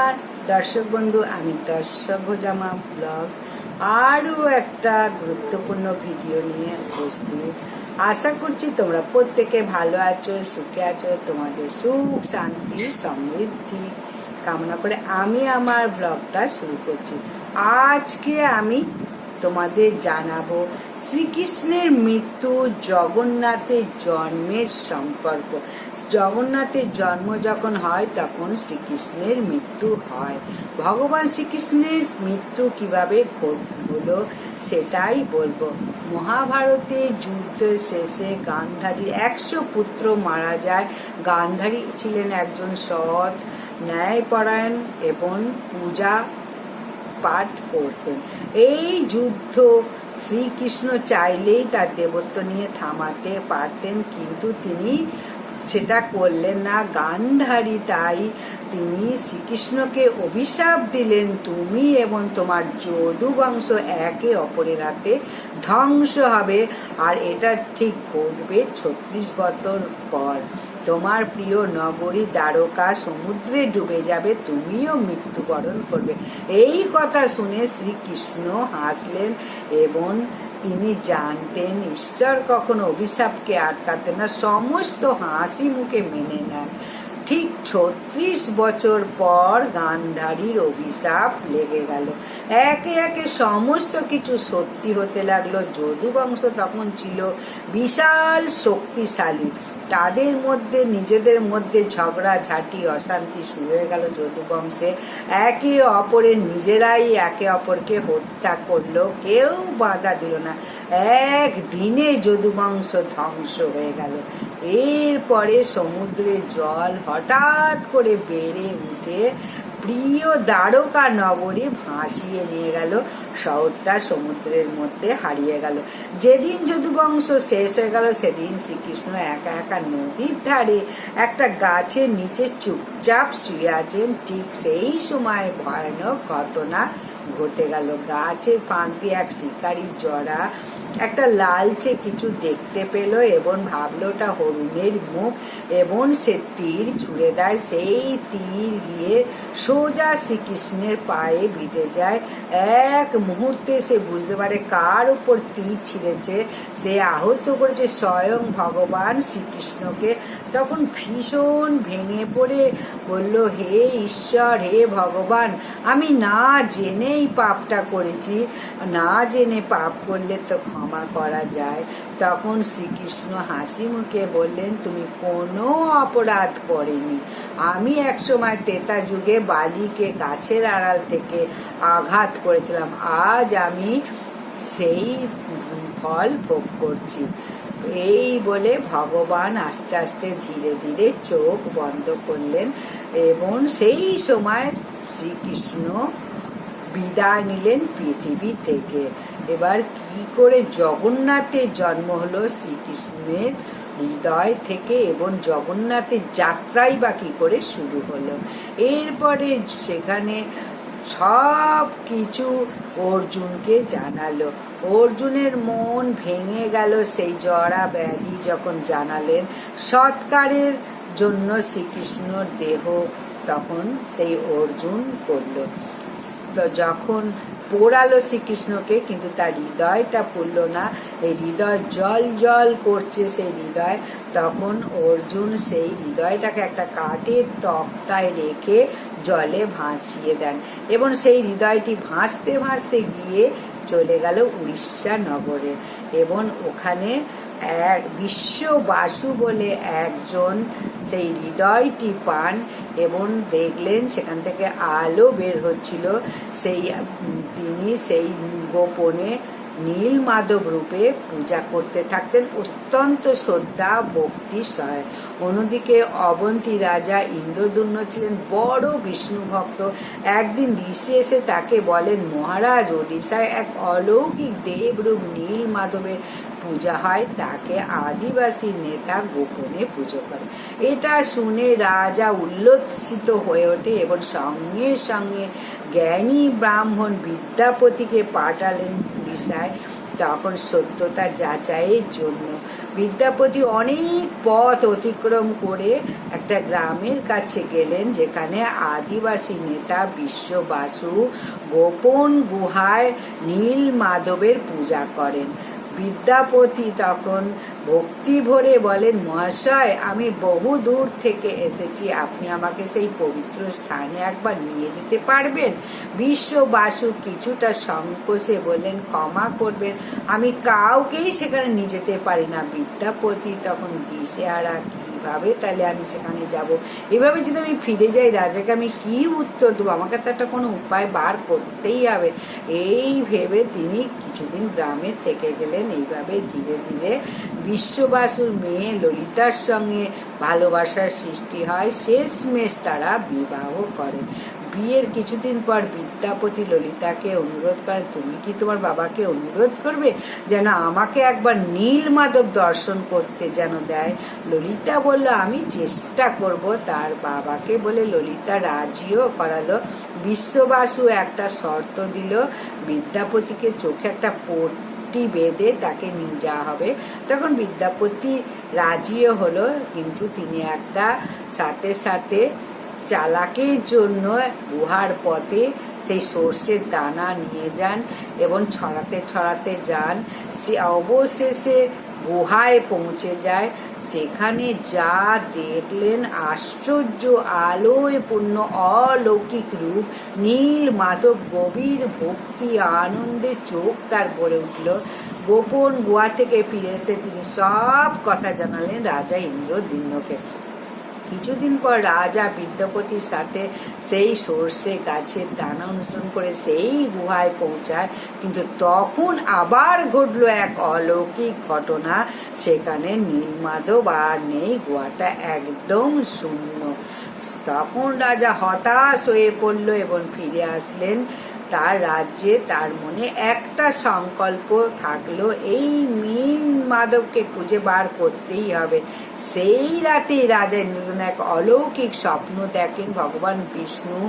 আর দর্শক বন্ধু, আমি দর্শক ভোজামা ব্লগ আরও একটা গুরুত্বপূর্ণ ভিডিও নিয়ে উপস্থিত। আশা করছি তোমরা প্রত্যেকে ভালো আছো, সুখে আছো, তোমাদের সুখ, শান্তি, সমৃদ্ধি কামনা করে আমি আমার ব্লগটা শুরু করছি। আজকে আমি তোমাদের জানাব শ্রীকৃষ্ণের মৃত্যু জগন্নাথের জন্মের সম্পর্ক জগন্নাথের জন্ম যখন হয়, তখন শ্রীকৃষ্ণের মৃত্যু হয়। ভগবান শ্রীকৃষ্ণের মৃত্যু কীভাবে হলো, সেটাই বলব। মহাভারতে যুদ্ধ শেষে গান্ধারীর একশো পুত্র মারা যায়। গান্ধারী ছিলেন একজন সৎ ন্যায়পরায়ণ এবং পূজা পাঠ করতেন। এই যুদ্ধ শ্রীকৃষ্ণ চাইলেই তার দেবত্ব নিয়ে থামাতে পারতেন, কিন্তু তিনি সেটা করলেন না। গান্ধারী তাই তিনি শ্রীকৃষ্ণকে অভিশাপ দিলেন, তুমি এবং তোমার যদু বংশ একে অপরের হাতে ধ্বংস হবে, আর এটা ঠিক ঘটবে ছত্রিশ বছর পর। তোমার প্রিয় নগরী দ্বারকা সমুদ্রে ডুবে যাবে, তুমিও মৃত্যুবরণ করবে। এই কথা শুনে শ্রীকৃষ্ণ হাসলেন এবং তিনি জানতেন, ঈশ্বর কখনো অভিশাপকে আটকাতেন না, সমস্ত হাসি মুখে মেনে নেন। ঠিক ছত্রিশ বছর পর গান্ধারীর অভিশাপ লেগে গেল। একে একে সমস্ত কিছু সত্যি হতে লাগল। যদু বংশ তখন ছিল বিশাল শক্তিশালী। তাদের মধ্যে, নিজেদের মধ্যে ঝগড়া, ঝাঁটি, অশান্তি শুরু হয়ে গেল যদুবংশে একে অপরের নিজেরাই একে অপরকে হত্যা করল, কেউ বাধা দিল না। একদিনে যদুবংশ ধ্বংস হয়ে গেল। এরপরে সমুদ্রের জল হঠাৎ করে বেড়ে উঠে প্রিয় দ্বারকা নগরী ভাসিয়ে নিয়ে গেল, শহরটা সমুদ্রের মধ্যে হারিয়ে গেল। যেদিন যদুবংশ শেষ হয়ে গেল, সেদিন শ্রীকৃষ্ণ একা একা নদীর ধারে একটা গাছের নিচে চুপচাপ শুয়ে আছেন। ঠিক সেই সময় ভয়ানক ঘটনা ঘটে গেল। গাছের ফাঁক দিয়ে এক শিকারী জড়া একটা লালচে কিছু দেখতে পেল এবং ভাবলো ওটা হরিণের মুখ এবং সে তীর ছুড়ে দেয়। সেই তীর গিয়ে সোজা শ্রীকৃষ্ণের পায়ে বিঁধে যায়। এক মুহূর্তে সে বুঝতে পারে কার উপর তীর ছিঁড়েছে। সে আহত করেছে স্বয়ং ভগবান শ্রীকৃষ্ণকে। তখন ভীষণ ভেঙে পড়ে বলল, হে ঈশ্বর, হে ভগবান, আমি না জেনেই পাপটা করেছি, না জেনে পাপ করলে তো ক্ষমা করা যায়। তখন শ্রীকৃষ্ণ হাসি মুখে বললেন, তুমি কোনো অপরাধ করেনি। আমি একসময় তেতা যুগে বালিকে গাছের আড়াল থেকে আঘাত করেছিলাম। আজ আমি সেই ফল ভোগ করছি। এই বলে ভগবান আস্তে আস্তে ধীরে ধীরে চোখ বন্ধ করলেন এবং সেই সময় শ্রীকৃষ্ণ বিদায় নিলেন পৃথিবী থেকে। এবার কি করে জগন্নাথের জন্ম হলো শ্রীকৃষ্ণের হৃদয় থেকে এবং জগন্নাথের যাত্রাই বা কি করে শুরু হলো? এরপরে সেখানে সব কিছু অর্জুনকে জানালো। অর্জুনের মন ভেঙে গেল সেই জড়া ব্যাধি যখন জানালেন সৎকারের জন্য শ্রীকৃষ্ণর দেহ। তখন সেই অর্জুন করল। তো যখন পোড়ালো শ্রীকৃষ্ণকে, কিন্তু তার হৃদয়টা পড়ল না। এই হৃদয় জল জল করছে সেই হৃদয়। তখন অর্জুন সেই হৃদয়টাকে একটা কাঠের তক্তায় রেখে জলে ভাসিয়ে দেন এবং সেই হৃদয়টি ভাসতে ভাসতে গিয়ে চলে গেল উড়িষ্যা নগরে এবং ওখানে এক বিশ্ববাসু বলে একজন সেই হৃদয়টি পান এবং দেখলেন সেখান থেকে আলো বের হচ্ছিল। সেই তিনি সেই গোপনে নীল মাধব রূপে পূজা করতে থাকতেন অত্যন্ত শ্রদ্ধা, ভক্তি, সহায়। অন্যদিকে অবন্তী রাজা ইন্দ্রদুম্ন ছিলেন বড় বিষ্ণু ভক্ত। একদিন ঋষি এসে তাকে বলেন, মহারাজ, ওড়িশায় এক অলৌকিক দেবরূপ নীল মাধবের পূজা হয়। তাকে আদিবাসী নেতা গোপনে পুজো করে। এটা শুনে রাজা উল্লসিত হয়ে ওঠে এবং সঙ্গে সঙ্গে জ্ঞানী ব্রাহ্মণ বিদ্যাপতিকে পাঠালেন উড়িষ্যায় তখন সত্যতা যাচাইয়ের জন্য বিদ্যাপতি অনেক পথ অতিক্রম করে একটা গ্রামের কাছে গেলেন, যেখানে আদিবাসী নেতা বিশ্ববাসু গোপন গুহায় নীল মাধবের পূজা করেন। বিদ্যাপতি তখন ভক্তি ভরে বলেন, মহাশয়, আমি বহু দূর থেকে এসেছি। আপনি আমাকে সেই পবিত্র স্থানে একবার নিয়ে যেতে পারবেন? বিশ্ববাসু কিছুটা সংকোচে বললেন, ক্ষমা করবেন। আমি কাউকেই সেখানে নিয়ে যেতে পারি না। বিদ্যাপতি তখন দিশে দিশেহারা কীভাবে তাহলে আমি সেখানে যাব? এভাবে যদি আমি ফিরে যাই রাজাকে, আমি কি উত্তর দেবো? আমাকে তো একটা কোনো উপায় বার করতেই হবে। এই ভেবে তিনি কিছুদিন গ্রামে থেকে গেলেন। এইভাবে ধীরে ধীরে বিশ্ববাসুর মেয়ে ললিতার সঙ্গে ভালোবাসার সৃষ্টি হয়। শেষমেশ তারা বিবাহ করেন বিয়ের কিছুদিন পর বিদ্যাপতি ললিতাকে অনুরোধ করে, তুমি কি তোমার বাবাকে অনুরোধ করবে যেন আমাকে একবার নীল মাধব দর্শন করতে যেন দেয়? ললিতা বলল, আমি চেষ্টা করব। তার বাবাকে বলে ললিতা রাজিও করালো। বিশ্ববাসু একটা শর্ত দিল, বিদ্যাপতিকে চোখে একটা পট্টি বেঁধে তাকে নিয়ে যাওয়া হবে। তখন বিদ্যাপতি রাজিও হলো, কিন্তু তিনি একটা সাথে সাথে চালাকের জন্য গুহার পথে সেই সর্ষের দানা নিয়ে যান এবং ছড়াতে ছড়াতে যান। সে অবশেষে গুহায় পৌঁছে যায়। সেখানে যা দেখলেন আশ্চর্য আলোয় পূর্ণ অলৌকিক রূপ, নীল মাধব গভীর ভক্তি, আনন্দে চোখ তার ভরে উঠল। গোপন গোয়া থেকে ফিরে এসে তিনি সব কথা জানালেন রাজা ইন্দ্রদিন্নকে কিছুদিন পর রাজা বিদ্যাপতির সাথে সেই সর্ষে গাছের দানা অনুসরণ করে সেই গুহায় পৌঁছায়। কিন্তু তখন আবার ঘটলো এক অলৌকিক ঘটনা। সেখানে নীলমাধব আর নেই, গুহাটা একদম শূন্য। তখন রাজা হতাশ হয়ে পড়ল এবং ফিরে আসলেন। তার রাজ্যে তার মনে একটা সংকল্প থাকল, এই নীল মাধবকে খুঁজে বার করতেই হবে। সেই রাতে রাজা ইন্দ্রদন এক অলৌকিক স্বপ্ন দেখেন ভগবান বিষ্ণু।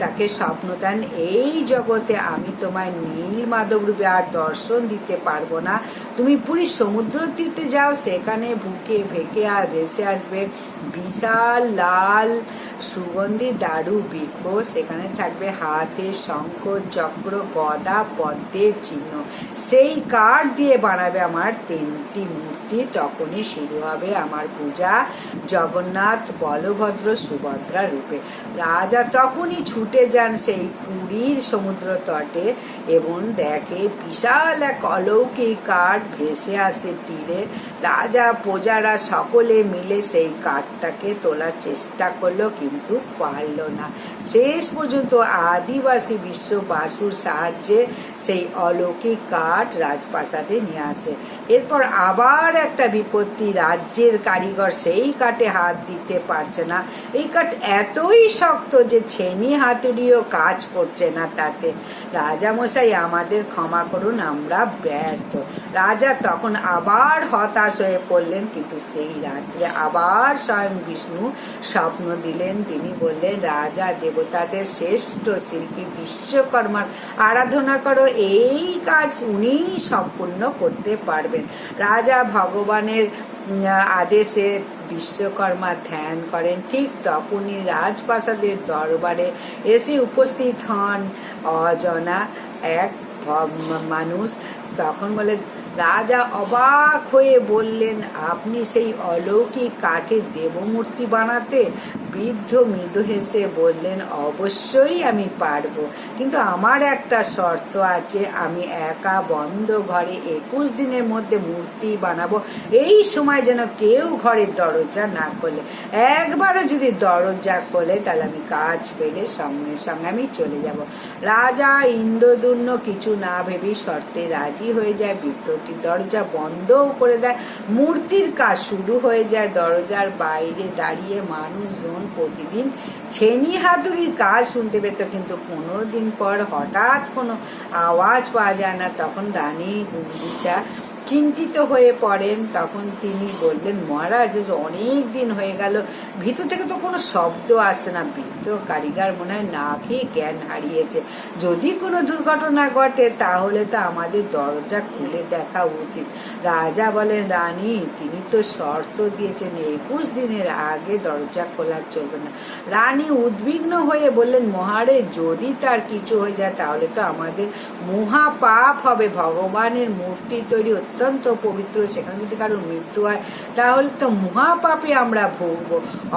তাকে স্বপ্ন দেন, এই জগতে আমি তোমায় নীল মাধব রূপে আর দর্শন দিতে পারব না। তুমি পুরী সমুদ্র তীর্থে যাও, সেখানে বুকে ভেকে আর ভেসে আসবে বিশাল লাল সুগন্ধি দারু বৃক্ষ। সেখানে থাকবে হাতে শঙ্খ, চক্র, গদা, পদ্মের চিহ্ন। সেই কাঠ দিয়ে বানাবে আমার তিনটি মূর্তি, তখনই শুরু হবে আমার পূজা। জগন্নাথ বলভদ্র সুভদ্রা রূপে। রাজা তখনই ছুটে যান সেই পুরীর সমুদ্র তটে এবং দেখে বিশাল এক অলৌকিক কাঠ ভেসে আসে তীরে। রাজা, প্রজারা সকলে মিলে সেই কাঠটাকে তোলার চেষ্টা করল কিন্তু পারল না। শেষ পর্যন্ত আদিবাসী বিশ্ব বাসুর সাহায্যে সেই অলৌকিক কাঠ রাজপ্রাসাদে নিয়ে আসে। এরপর আবার একটা বিপত্তি, রাজ্যের কারিগর সেই কাঠে হাত দিতে পারছে না। এই কাঠ এতই শক্ত যে ছেনি হাতুড়িও কাজ করছে না তাতে। রাজামশাই আমাদের ক্ষমা করুন, আমরা ব্যর্থ। রাজা তখন আবার হতাশ হয়ে পড়লেন, কিন্তু সেই রাত্রে আবার স্বয়ং বিষ্ণু স্বপ্ন দিলেন। তিনি বললেন, রাজা দেবতাদের শ্রেষ্ঠ শিল্পী বিশ্বকর্মার আরাধনা করো, এই কাজ উনি সম্পূর্ণ করতে পারবেন রাজা ভগবানের আদেশে বিশ্বকর্মা ধ্যান করেন। ঠিক তখনই রাজপ্রাসাদের দরবারে এসে উপস্থিত হন অজনা এক মানুষ। তখন বলে, রাজা অবাক হয়ে বললেন, আপনি সেই অলৌকিক কাঠের দেবমূর্তি বানাতে বৃদ্ধ মৃদু হেসে বললেন, অবশ্যই আমি পারব। কিন্তু আমার একটা শর্ত আছে, আমি একা বন্ধ ঘরে একুশ দিনের মধ্যে মূর্তি বানাবো। এই সময় যেন কেউ ঘরের দরজা না খোলে। একবারও যদি দরজা খোলে, তাহলে আমি কাজ পেলে সঙ্গে সঙ্গে আমি চলে যাব। রাজা ইন্দ্রদুর্ন কিছু না ভেবেই শর্তে রাজি হয়ে যায়। বৃদ্ধটি দরজা বন্ধও করে দেয়। মূর্তির কাজ শুরু হয়ে যায়। দরজার বাইরে দাঁড়িয়ে মানুষজন প্রতিদিন ছেনি হাতুড়ির কাজ শুনতে পেত, কিন্তু পনেরো দিন পর হঠাৎ কোনো আওয়াজ পাওয়া যায় না। তখন রানী গুন্ডিচা চিন্তিত হয়ে পড়েন, তখন তিনি বললেন, মহারাজ অনেক দিন হয়ে গেল, ভিতর থেকে তো কোনো শব্দ আসছে না। বৃদ্ধ কারিগর মনে হয় না খেয়ে জ্ঞান হারিয়েছে। যদি কোনো দুর্ঘটনা ঘটে, তাহলে তো আমাদের দরজা খুলে দেখা উচিত। রাজা বলেন, রানী, তিনি তো শর্ত দিয়েছেন, একুশ দিনের আগে দরজা খোলা চলবে না। রানী উদ্বিগ্ন হয়ে বললেন মহারে যদি তার কিছু হয়ে যায়, তাহলে তো আমাদের মহা পাপ হবে। ভগবানের মূর্তি তৈরি অত্যন্ত পবিত্র, সেখানে যদি কারোর মৃত্যু হয়, তাহলে তো মহাপাপে আমরা ভুগব।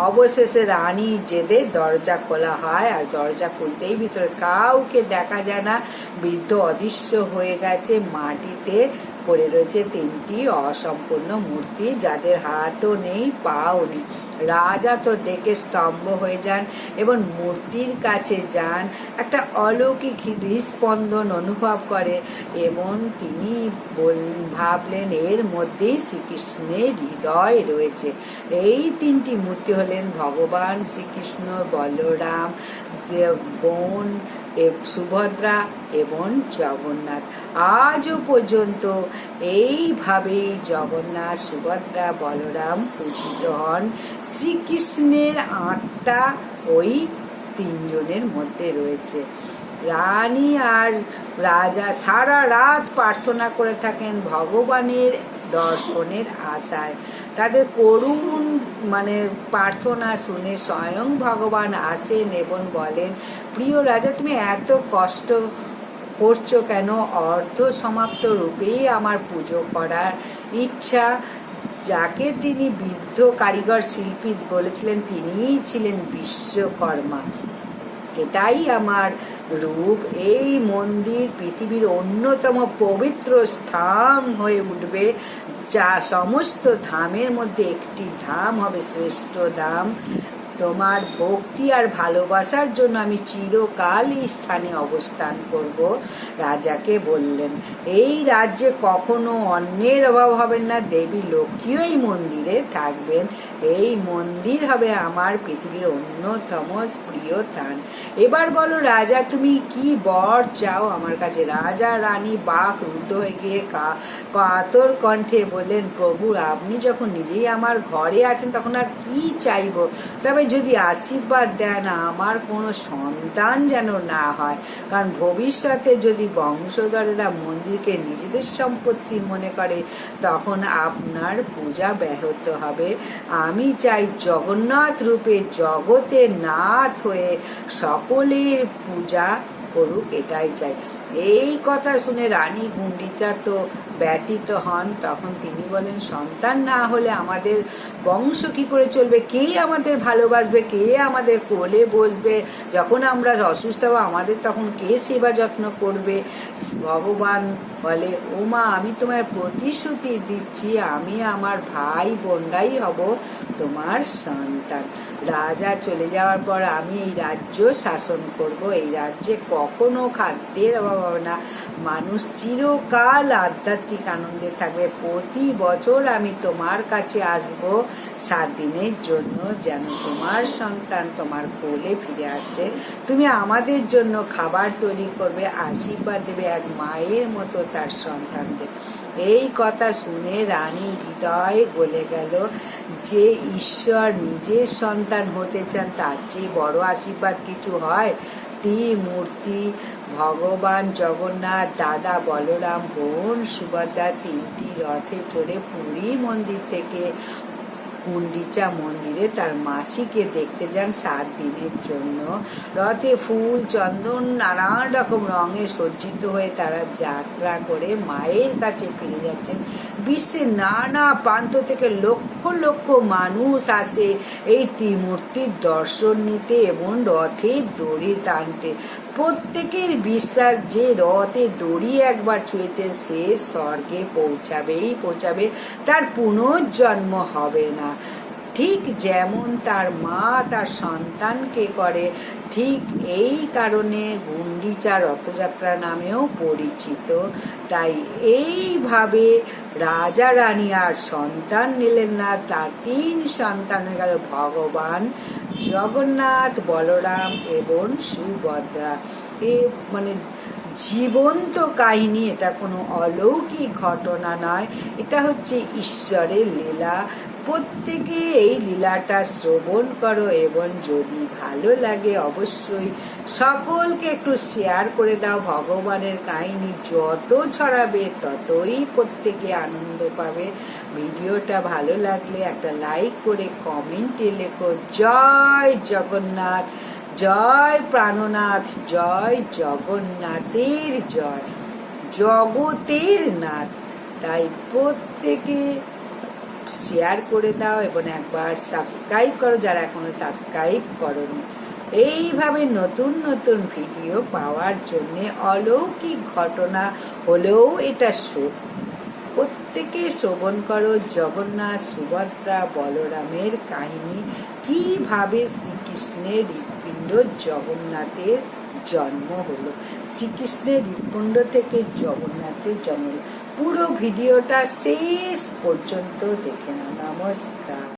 অবশেষে রানী জেদে দরজা খোলা হয়, আর দরজা খুলতেই ভিতরে কাউকে দেখা যায় না। বৃদ্ধ অদৃশ্য হয়ে গেছে মাটিতে। পড়ে রয়েছে তিনটি অসম্পূর্ণ মূর্তি, যাদের হাতও নেই, পাও নেই। রাজা তো দেখে স্তম্ভ হয়ে যান এবং মূর্তির কাছে যান। একটা অলৌকিক হৃদস্পন্দন অনুভব করে এবং তিনি বল- ভাবলেন, এর মধ্যেই শ্রীকৃষ্ণের হৃদয় রয়েছে। এই তিনটি মূর্তি হলেন ভগবান শ্রীকৃষ্ণ, বলরাম বোন সুভদ্রা এবং জগন্নাথ। আজও পর্যন্ত এইভাবেই জগন্নাথ, সুভদ্রা, বলরাম পূজিত হন। শ্রীকৃষ্ণের আত্মা ওই তিনজনের মধ্যে রয়েছে। রানী আর রাজা সারা রাত প্রার্থনা করে থাকেন ভগবানের দর্শনের আশায়। তাদের করুণ মানে প্রার্থনা শুনে স্বয়ং ভগবান আসেন এবং বলেন, প্রিয় রাজা, তুমি এত কষ্ট করছ কেন? অর্ধ সমাপ্ত রূপেই আমার পুজো করার ইচ্ছা। যাকে তিনি বৃদ্ধ কারিগর শিল্পী বলেছিলেন, তিনিই ছিলেন বিশ্বকর্মা। এটাই আমার রূপ এই মন্দির পৃথিবীর অন্যতম পবিত্র স্থান হয়ে উঠবে, যা সমস্ত ধামের মধ্যে একটি ধাম হবে শ্রেষ্ঠ ধাম। তোমার ভক্তি আর ভালোবাসার জন্য আমি চিরকাল স্থানে অবস্থান করব। রাজাকে বললেন, এই রাজ্যে কখনো অন্যের অভাব হবে না, দেবী লক্ষ্মীও এই মন্দিরে থাকবেন। এই মন্দির হবে আমার পৃথিবীর অন্যতম প্রিয় স্থান। এবার বলো রাজা, তুমি কি বর চাও? আমার কাছে রাজা, রানী, বাঘ, রুদ্ধ হয়ে গিয়ে কাতর কণ্ঠে বললেন, প্রভু, আপনি যখন নিজেই আমার ঘরে আছেন, তখন আর কি চাইব? তবে যদি আশীর্বাদ দেন, আমার কোনো সন্তান যেন না হয়। কারণ ভবিষ্যতে যদি বংশধরেরা মন্দিরকে নিজেদের সম্পত্তি মনে করে, তখন আপনার পূজা ব্যাহত হবে। আমি চাই জগন্নাথ রূপে জগতে নাথ হয়ে সকলের পূজা করুক, এটাই চাই। এই কথা শুনে রানী গুন্ডিচা তো ব্যতীত হন। তখন তিনি বলেন, সন্তান না হলে আমাদের বংশ কি করে চলবে? কে আমাদের ভালোবাসবে? কে আমাদের কোলে বসবে? যখন আমরা অসুস্থ হব, আমাদের তখন কে সেবা যত্ন করবে? ভগবান বলে, ওমা, আমি তোমায় প্রতিশ্রুতি দিচ্ছি। আমি আমার ভাই বোনরাই হব তোমার সন্তান। রাজা চলে যাওয়ার পর আমি এই রাজ্য শাসন করব। এই রাজ্যে কখনো খাদ্যের অভাব হবে না। মানুষ চিরকাল আধ্যাত্মিক আনন্দে থাকবে। প্রতি বছর আমি তোমার কাছে আসব। সাত দিনের জন্য যেন তোমার সন্তান তোমার কোলে ফিরে আসছে তুমি আমাদের জন্য খাবার তৈরি করবে, আশীর্বাদ দেবে এক মায়ের মতো তার সন্তানদের। এই কথা শুনে রানী হৃদয় বলে গেল যে ঈশ্বর নিজের সন্তান হতে চান, তার চেয়ে বড় আশীর্বাদ কিছু হয়? মূর্তি ভগবান জগন্নাথ, দাদা বলরাম, বোন সুভদ্রা তিনটি রথে চড়ে পুরী মন্দির থেকে গুন্ডিচা মন্দিরে তার মাসিকে দেখতে যান সাত দিনের জন্য। রথে ফুল, চন্দন, নানান রকম রঙে সজ্জিত হয়ে তারা যাত্রা করে মায়ের কাছে ফিরে যাচ্ছেন। বিশ্বের নানা প্রান্ত থেকে লক্ষ লক্ষ মানুষ আসে এই ত্রিমূর্তির দর্শন নিতে এবং রথে দড়ি টানতে। প্রত্যেকের বিশ্বাস যে রথে দড়ি একবার ছুঁয়েছে, সে স্বর্গে পৌঁছাবেই পৌঁছাবে, তার পুনর্জন্ম হবে না। ঠিক যেমন তার মা তার সন্তানকে করে, ঠিক এই কারণে গুন্ডিচা রথযাত্রা নামেও পরিচিত। তাই এইভাবে রাজা, রানী আর সন্তান নিলেন না, তার তিন সন্তান হয়ে গেল ভগবান। জগন্নাথ, বলরাম এবং সুভদ্রা। এ মানে জীবন্ত কাহিনী, এটা কোনো অলৌকিক ঘটনা নয়। এটা হচ্ছে ঈশ্বরের লীলা। প্রত্যেকে এই লীলাটা শ্রবণ করো এবং যদি ভালো লাগে অবশ্যই সকলকে একটু শেয়ার করে দাও। ভগবানের কাহিনী যত ছড়াবে ততই প্রত্যেকে আনন্দ পাবে। ভিডিওটা ভালো লাগলে একটা লাইক করে কমেন্টে লেখো, জয় জগন্নাথ, জয় প্রাণনাথ, জয় জগন্নাথের জয়, জগতের নাথ। তাই প্রত্যেকে শেয়ার করে দাও এবং একবার সাবস্ক্রাইব করো যারা এখনও সাবস্ক্রাইব করনি। এইভাবে নতুন নতুন ভিডিও পাওয়ার জন্য অলৌকিক ঘটনা হলেও এটা সত্যি। প্রত্যেকে শ্রবণ করো জগন্নাথ, সুভদ্রা, বলরামের কাহিনী। কীভাবে শ্রীকৃষ্ণের হৃৎপিণ্ড জগন্নাথের জন্ম হলো? শ্রীকৃষ্ণের হৃৎপিণ্ড থেকে জগন্নাথের জন্ম হলো। পুরো ভিডিওটা শেষ পর্যন্ত দেখে নাও। নমস্কার।